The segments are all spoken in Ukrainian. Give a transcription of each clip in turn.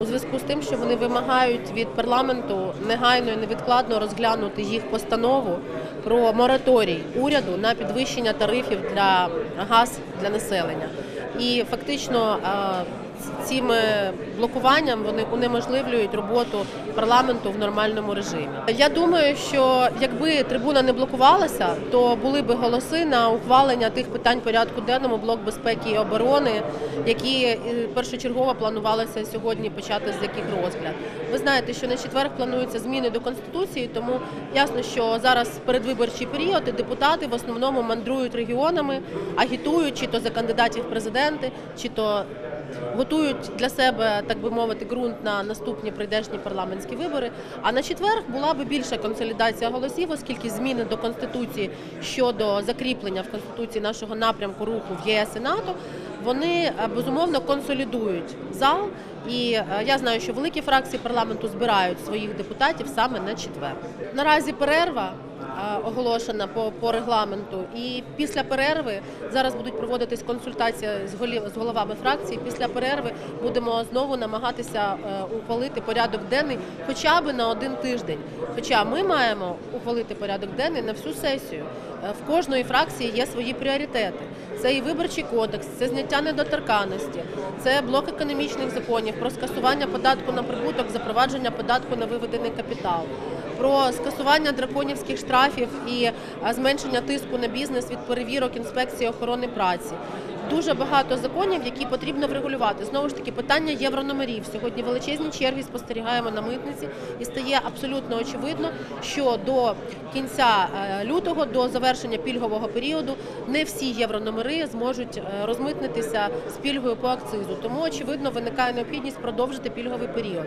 У зв'язку з тим, що вони вимагають від парламенту негайно і невідкладно розглянути їх постанову про мораторій уряду на підвищення тарифів для газ для населення. І фактично е, цим блокуванням вони унеможливлюють роботу парламенту в нормальному режимі. Я думаю, що якби трибуна не блокувалася, то були би голоси на ухвалення тих питань порядку денному блок безпеки і оборони, які е, першочергово планувалося сьогодні почати з яких розгляд. Ви знаєте, що на четвер плануються зміни до конституції, тому ясно, що зараз передвиборчий період і депутати в основному мандрують регіонами, агітують чи то за кандидатів в президенти, чи то готують для себе, так би мовити, ґрунт на наступні прийдешні парламентські вибори. А на четвер була би більша консолідація голосів, оскільки зміни до конституції щодо закріплення в конституції нашого напрямку руху в ЄС і НАТО. Вони е, безумовно консолідують зал, і е, я знаю, що великі фракції парламенту збирають своїх депутатів саме на четвер. Наразі перерва оголошена по, по регламенту. І після перерви зараз будуть проводитись консультації з голів з головами фракцій. Після перерви будемо знову намагатися е, ухвалити порядок денний, хоча б на один тиждень. Хоча ми маємо ухвалити порядок денний на всю сесію. Е, В кожної фракції є свої пріоритети. Це і виборчий кодекс, це зняття недоторканності, це блок економічних законів про скасування податку на прибуток, запровадження податку на виведений капітал про скасування драконівських штрафів і е, зменшення тиску на бізнес від перевірок інспекції охорони праці. Дуже багато законів, які потрібно врегулювати. Знову ж таки, питання єврономерів. Сьогодні величезні черги спостерігаємо на митниці, і стає абсолютно очевидно, що до кінця е, лютого, до завершення пільгового періоду, не всі єврономери зможуть е, розмитнитися з пільгою по акцизу. Тому очевидно виникає необхідність продовжити пільговий період.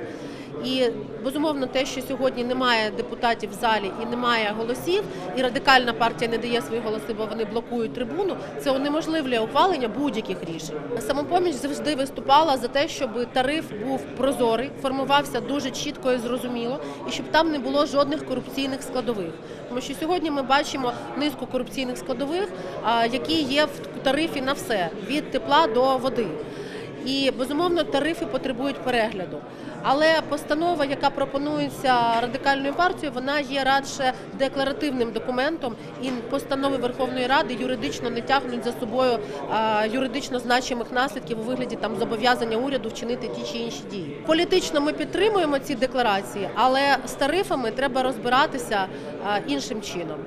І безумовно, те, що сьогодні немає депутатів в залі і немає голосів, і радикальна партія не дає свої голоси, бо вони блокують трибуну. Це унеможливлює ухвалення будь-яких рішень. Самопоміч завжди виступала за те, щоб тариф був прозорий, формувався дуже чітко і зрозуміло, і щоб там не було жодних корупційних складових. Тому що сьогодні ми бачимо низку корупційних складових, які є в тарифі на все від тепла до води. І безумовно тарифи потребують перегляду. Але постанова, яка пропонується радикальною партією, вона є радше декларативним документом, і постанови Верховної Ради юридично не тягнуть за собою юридично значимих наслідків у вигляді там зобов'язання уряду вчинити ті чи інші дії. Політично ми підтримуємо ці декларації, але з тарифами треба розбиратися іншим чином.